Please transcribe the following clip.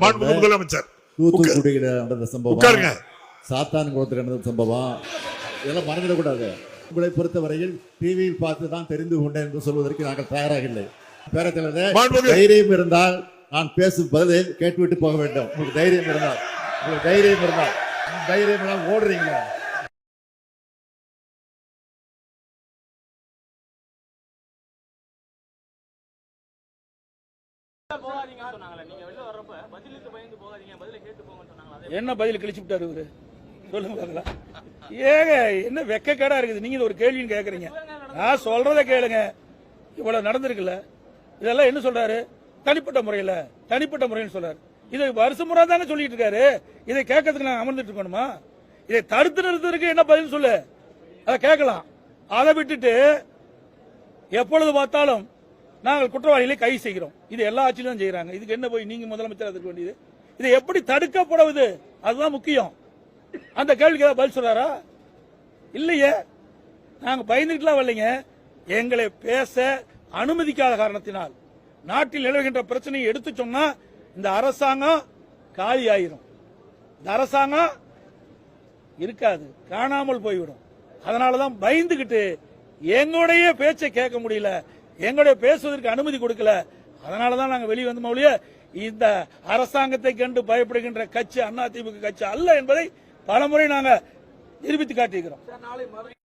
முதலமைச்சர். தூத்துக்குடியில் நடந்த சம்பவம். சாத்தான் குளத்தில் நடந்த சம்பவம். இதெல்லாம் மறந்துடக்கூடாது. உங்களை பொறுத்தவரையில் டிவியில் பார்த்து தான் தெரிந்து கொண்டேன் என்று சொல்வதற்கு நாங்கள் தயாராக இல்லை பேரத்திலே மாண்புமிகு- தைரியம் இருந்தால் நான் பேசும் பதிலை கேட்டுவிட்டு போக வேண்டும். உங்களுக்கு தைரியம் இருந்தால். உங்களுக்கு தைரியம் இருந்தால். தைரியம் எல்லாம் ஓடுறீங்களா. என்ன பதில் கிழிச்சு விட்டாரு இவரு? சொல்லுங்க பார்க்கலாம் ஏங்க என்ன வெக்கக்கேடா இருக்குது? நீங்க இது ஒரு கேள்வின்னு கேக்குறீங்க. நான் சொல்றத கேளுங்க. இவ்வளவு நடந்திருக்குல்ல. இதெல்லாம் என்ன சொல்றாரு? தனிப்பட்ட முறையில தனிப்பட்ட முறைன்னு சொல்றாரு. இதை வருஷ முறை தானே சொல்லிட்டு இருக்காரு. இதை கேட்கறதுக்கு நான் அமர்ந்துட்டு இருக்கணுமா? இதை தடுத்து நிறுத்துறதுக்கு என்ன பதில் சொல்லு. அதை கேட்கலாம். அதை விட்டுட்டு எப்பொழுது பார்த்தாலும் நாங்கள் குற்றவாளிகளை கைது செய்கிறோம். இது எல்லா ஆட்சியிலும் தான் செய்யறாங்க இதுக்கு என்ன போய் நீங்க முதலமைச்சர் அதற்கு வேண்டியது? இதை எப்படி தடுக்கப்படுவது? அதுதான் முக்கியம். அந்த கேள்விக்கு ஏதாவது பதில் சொல்றாரா? இல்லையே. நாங்க பயந்துட்டுலாம் வரலைங்க. எங்களை பேச அனுமதிக்காத காரணத்தினால் நாட்டில் நிலவுகின்ற பிரச்சனையை எடுத்து சொன்னா இந்த அரசாங்கம் காலி ஆயிரும் இந்த அரசாங்கம் இருக்காது. காணாமல் போய்விடும். அதனாலதான் பயந்துகிட்டு எங்களுடைய பேச்சை கேட்க முடியல. எங்களுடைய பேசுவதற்கு அனுமதி கொடுக்கல. அதனாலதான் நாங்க வெளியே வந்தோம் ஒழிய இந்த அரசாங்கத்தை கண்டு பயப்படுகின்ற கட்சி அதிமுக கட்சி அல்ல என்பதை பலமுறை நாங்க நிரூபித்து காட்டியிருக்கிறோம்.